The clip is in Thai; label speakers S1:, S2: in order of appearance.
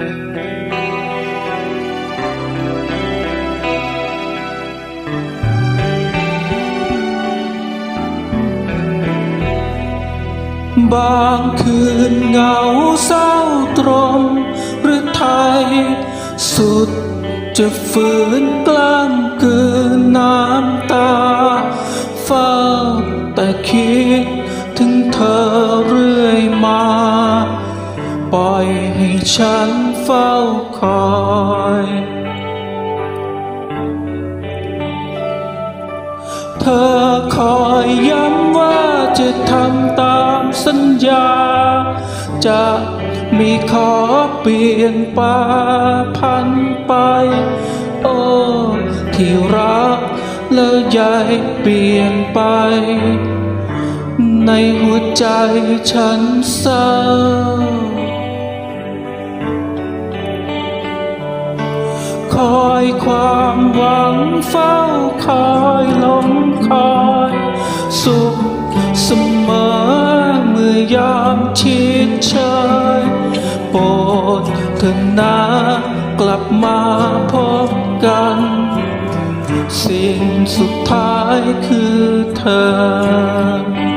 S1: บางคืนเหงาเศร้าตรมหรือไทย สุดจะฝืนกล้ามกืนน้ำตาเฝ้าแต่คิดถึงเธอเรื่อ ปล่อยให้ฉันเฝ้าคอย เธอคอยย้ำว่าจะทำตามสัญญา จะไม่ขอเปลี่ยนปาพันไป โอ้ที่รักแล้วใหญ่เปลี่ยนไป ในหัวใจฉันเศร้า คอยความหวังเฝ้าคอยลมคอยสุขเสมอเมื่อยามชิดเชยโปรดเถอะนากลับมาพบกัน สิ่งสุดท้ายคือเธอ